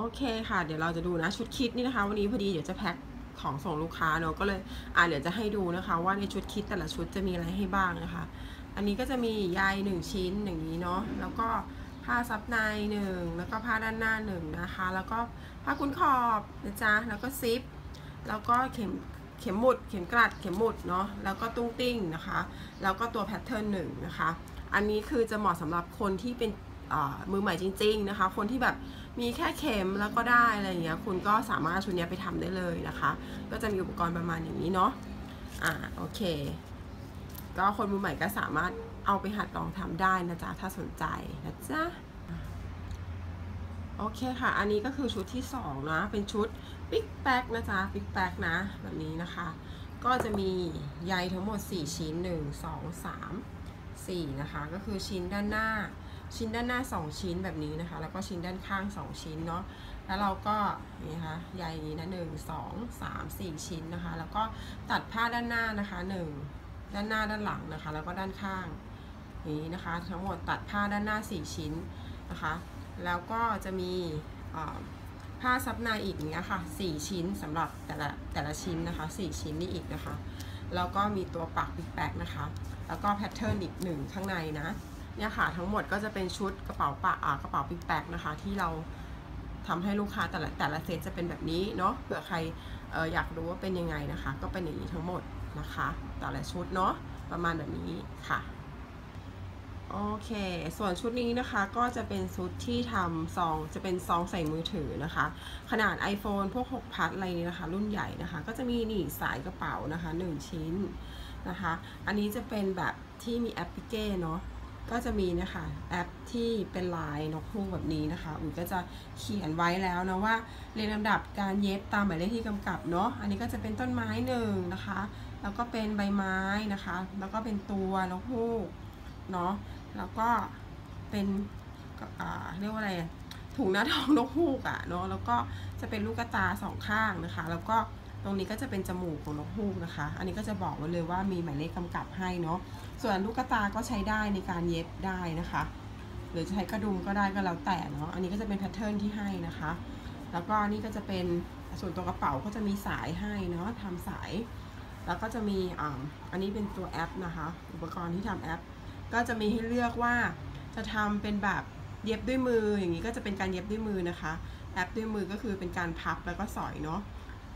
โอเคค่ะ เดี๋ยวเราจะดูนะชุดคิดนี่นะคะ วันนี้พอดีเดี๋ยวจะแพ็คของส่งลูกค้าเนาะก็เลยอ่าเดี๋ยวจะให้ดูนะคะ ว่าในชุดคิดแต่ละชุดจะมีอะไรให้บ้างนะคะ อันนี้ก็จะมีใยหนึ่งชิ้นอย่างนี้เนาะแล้วก็ผ้าซับในหนึ่งแล้วก็ผ้าด้านหน้าหนึ่งนะคะ แล้วก็ผ้าคุ้นขอบนะจ๊ะแล้วก็ซิป แล้วก็เข็มเข็มหมุดเข็มกลัดเข็มหมุดเนาะแล้วก็ตุ้งติ้งนะคะ แล้วก็ตัวแพทเทิร์นหนึ่งนะคะ อันนี้คือจะเหมาะสำหรับคนที่เป็น มือใหม่จริง ๆนะคะ คนที่แบบมีแค่เข็มแล้วก็ได้อะไรอย่างเงี้ยคุณก็สามารถชุดนี้ไปทำได้เลยนะคะ ก็จะมีอุปกรณ์ประมาณอย่างนี้เนาะอ่าโอเค ก็คนมือใหม่ก็สามารถเอาไปหัดลองทำได้นะจ๊ะถ้าสนใจนะจ๊ะโอเคค่ะ อันนี้ก็คือชุดที่2นะเป็นชุดบิ๊กแบ็กนะจ๊ะบิ๊กแบ็กนะแบบนี้นะคะ ก็จะมีใยทั้งหมด 4 ชิ้น 1 2 3 4 นะคะ ก็คือชิ้นด้านหน้า ชิ้นด้านหน้า 2 ชิ้นแบบนี้นะคะ แล้วก็ชิ้นด้านข้าง 2 ชิ้นเนาะแล้วเราก็นี่นะคะใยนี้นะหนึ่งสองสามสี่ชิ้นนะคะ แล้วก็ตัดผ้าด้านหน้านะคะหนึ่งด้านหน้าด้านหลังนะคะ แล้วก็ด้านข้างนี้นะคะ ทั้งหมดตัดผ้าด้านหน้า 4 ชิ้นนะคะ แล้วก็จะมีผ้าซับในอีกเนี้ยค่ะ4ชิ้นสำหรับแต่ละแต่ละชิ้นนะคะ 4 ชิ้นนี่อีกนะคะ แล้วก็มีตัวปักบิ๊กแบกนะคะ แล้วก็แพทเทิร์นอีกหนึ่งข้างในนะ เนี่ยค่ะทั้งหมดก็จะเป็นชุดกระเป๋าปะกระเป๋าบิ๊กแบกนะคะ ที่เราทำให้ลูกค้าแต่ละแต่ละเซตจะเป็นแบบนี้เนาะเผื่อใครอออยากรู้ว่าเป็นยังไงนะคะ ก็เป็นอย่างนี้ทั้งหมดนะคะ แต่ละชุดเนาะประมาณแบบนี้ค่ะโอเค ส่วนชุดนี้นะคะก็จะเป็นชุดที่ทำซองจะเป็นซองใส่มือถือนะคะ ขนาด iPhone พวก 6 พัดอะไรนี้นะคะ รุ่นใหญ่นะคะ ก็จะมีนี่สายกระเป๋านะคะ 1 ชิ้นนะคะ อันนี้จะเป็นแบบที่มีแอปพลิเกเนาะ ก็จะมีนะคะแอปที่เป็นลายนกฮูกแบบนี้นะคะอุ๋ยก็จะเขียนไว้แล้วนะว่าเรียงลำดับการเย็บตามหมายเลขที่กำกับเนาะอันนี้ก็จะเป็นต้นไม้หนึ่งนะคะ แล้วก็เป็นใบไม้นะคะ แล้วก็เป็นตัวนกฮูกเนาะแล้วก็เป็นเรียกว่าอะไรถุงหน้าท้องนกฮูกอะ่ะเนาะแล้วก็จะเป็นลูกตาสองข้างนะคะ แล้วก็ ตรงนี้ก็จะเป็นจมูกของนกฮูกนะคะ อันนี้ก็จะบอกไว้เลยว่ามีหมายเลขกำกับให้เนาะ ส่วนลูกตาก็ใช้ได้ในการเย็บได้นะคะ หรือจะใช้กระดุมก็ได้ก็แล้วแต่เนาะ อันนี้ก็จะเป็นแพทเทิร์นที่ให้นะคะ แล้วก็นี่ก็จะเป็นส่วนตัวกระเป๋าก็จะมีสายให้เนาะทำสาย แล้วก็จะมีอ่าอันนี้เป็นตัวแอปนะคะ อุปกรณ์ที่ทำแอป ก็จะมีให้เลือกว่าจะทำเป็นแบบเย็บด้วยมือ อย่างนี้ก็จะเป็นการเย็บด้วยมือนะคะ แอปด้วยมือก็คือเป็นการพับแล้วก็สอยเนาะ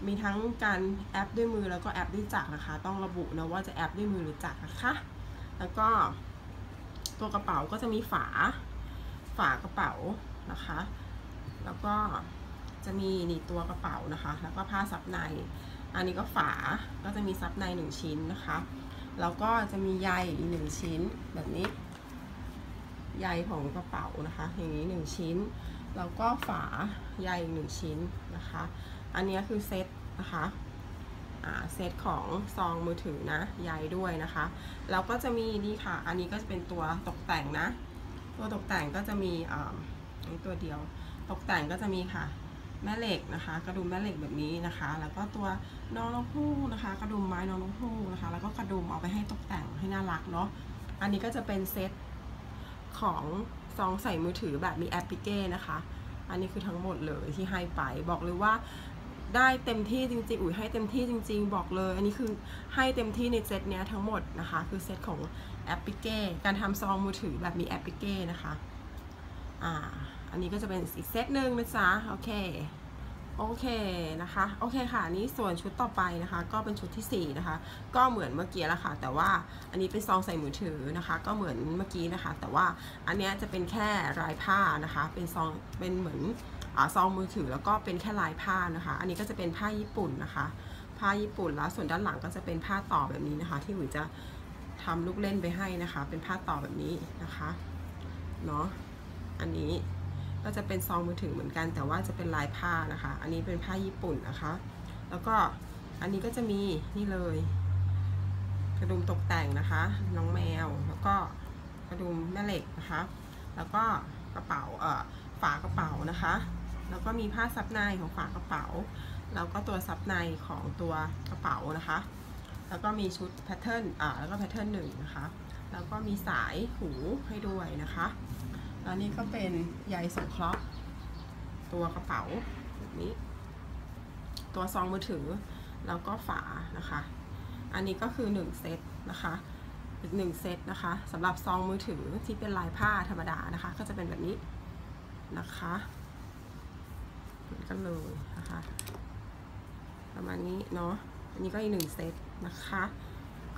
มีทั้งการแอปด้วยมือแล้วก็แอปด้วยจักรนะคะ ต้องระบุนะว่าจะแอปด้วยมือหรือจักรนะคะ แล้วก็ตัวกระเป๋าก็จะมีฝา ฝากระเป๋านะคะ แล้วก็จะมีนี่ตัวกระเป๋านะคะ แล้วก็ผ้าซับใน อันนี้ก็ฝา ก็จะมีซับในหนึ่งชิ้นนะคะ แล้วก็จะมีใยอีกหนึ่งชิ้นแบบนี้ ใยของกระเป๋านะคะ อย่างนี้หนึ่งชิ้น แล้วก็ฝาใยอีกหนึ่งชิ้นนะคะ อันนี้คือเซตนะคะเซตของซองมือถือนะใยด้วยนะคะ แล้วก็จะมีนี่ค่ะ อันนี้ก็จะเป็นตัวตกแต่งนะ ตัวตกแต่งก็จะมีอ่าอันนี้ตัวเดียว ตกแต่งก็จะมีค่ะ แม่เหล็กนะคะ กระดุมแม่เหล็กแบบนี้นะคะ แล้วก็ตัวน้องนกฮูกนะคะ กระดุมไม้น้องนกฮูกนะคะ แล้วก็กระดุมเอาไปให้ตกแต่งให้น่ารักเนาะ อันนี้ก็จะเป็นเซตของซองใส่มือถือแบบมีแอปพลิเก้นะคะ อันนี้คือทั้งหมดเลยที่ให้ไป บอกเลยว่า ได้เต็มที่จริงๆ อุ๋ยให้เต็มที่จริง ๆ บอกเลย อันนี้คือให้เต็มที่ในเซตเนี้ยทั้งหมดนะคะ คือเซตของแอปพลิเก้การทำซองมือถือแบบมีแอปพลิเก้นะคะ อ่า อันนี้ก็จะเป็นอีกเซตหนึ่งนะจ๊ะ โอเค โอเคนะคะ โอเคค่ะนี่ส่วนชุดต่อไปนะคะ ก็เป็นชุดที่ 4 นะคะ ก็เหมือนเมื่อกี้แล้วค่ะ แต่ว่าอันนี้เป็นซองใส่มือถือนะคะ ก็เหมือนเมื่อกี้นะคะ แต่ว่าอันเนี้ยจะเป็นแค่ลายผ้านะคะ เป็นซอง เป็นเหมือน ซองมือถือแล้วก็เป็นแค่ลายผ้านะคะ อันนี้ก็จะเป็นผ้าญี่ปุ่นนะคะ ผ้าญี่ปุ่นแล้วส่วนด้านหลังก็จะเป็นผ้าต่อแบบนี้นะคะ ที่อุ๋ยจะทำลูกเล่นไปให้นะคะ เป็นผ้าต่อแบบนี้นะคะเนาะอันนี้ก็จะเป็นซองมือถือเหมือนกัน แต่ว่าจะเป็นลายผ้านะคะ อันนี้เป็นผ้าญี่ปุ่นนะคะ แล้วก็อันนี้ก็จะมีนี่เลยกระดุมตกแต่งนะคะ น้องแมวแล้วก็กระดุมแม่เหล็กนะคะ แล้วก็กระเป๋าเอ่อฝากระเป๋านะคะ แล้วก็มีผ้าซับในของฝากระเป๋า แล้วก็ตัวซับในของตัวกระเป๋านะคะ แล้วก็มีชุดแพทเทิร์นอ่าแล้วก็แพทเทิร์นหนึ่งนะคะ แล้วก็มีสายหูให้ด้วยนะคะแล้วนี่ก็เป็นใยสงเคราะห์ตัวกระเป๋าแบบนี้ ตัวซองมือถือ แล้วก็ฝานะคะ อันนี้ก็คือ 1 เซตนะคะอีกหนึ่งเซตนะคะสำหรับซองมือถือที่เป็นลายผ้าธรรมดานะคะ ก็จะเป็นแบบนี้นะคะ เหมือนกันเลยนะคะ ประมาณนี้เนาะ อันนี้ก็อีกหนึ่งเซตนะคะ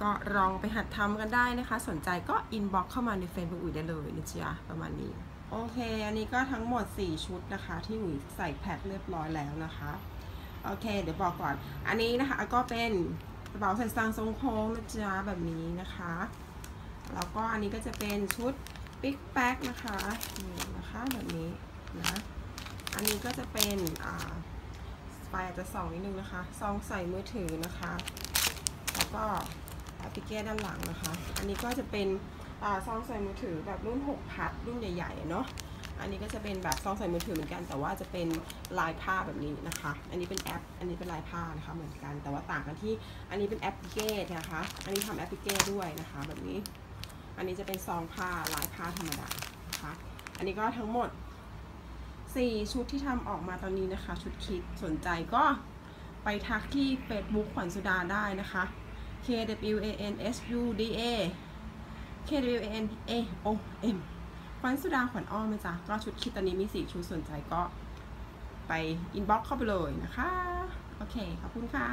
ก็ลองไปหัดทำกันได้นะคะ สนใจก็อินบ็อกเข้ามาใน Facebook อุ๋ยได้เลยนะจ๊ะประมาณนี้ โอเค อันนี้ก็ทั้งหมด 4 ชุดนะคะ ที่อุ๋ยใส่แพ็คเรียบร้อยแล้วนะคะ โอเค เดี๋ยวบอกก่อน อันนี้นะคะก็เป็นกระเป๋าใส่ซางทรงโค้งนะจ๊ะแบบนี้นะคะ แล้วก็อันนี้ก็จะเป็นชุดปิ๊กแป๊กนะคะนี่นะคะแบบนี้นะ อันนี้ก็จะเป็นอ่าไฟอาจจะส่องนิดนึงนะคะ ซองใส่มือถือนะคะ แล้วก็แอปพลิเคชันด้านหลังนะคะ อันนี้ก็จะเป็นอ่าซองใส่มือถือแบบรุ่น 6 พัดรุ่นใหญ่ๆเนาะ อันนี้ก็จะเป็นแบบซองใส่มือถือเหมือนกัน แต่ว่าจะเป็นลายผ้าแบบนี้นะคะ อันนี้เป็นแอป อันนี้เป็นลายผ้านะคะเหมือนกัน แต่ว่าต่างกันที่ อันนี้เป็นแอปพลิเคชันนะคะ อันนี้ทำแอปพลิเคชันด้วยนะคะ แบบนี้ อันนี้จะเป็นซองผ้าลายผ้าธรรมดานะคะ อันนี้ก็ทั้งหมด 4 ชุดที่ทำออกมาตอนนี้นะคะ ชุดคิดสนใจก็ไปทักที่ Facebook ขวัญสุดาได้นะคะ K W A N S U D A K W A N A O M ขวัญสุดาขวัญอ้อมนะจ๊ะก็ชุดคิดตอนนี้มี 4 ชุดสนใจก็ไปอินบ็อกเข้าไปเลยนะคะ โอเค ขอบคุณค่ะ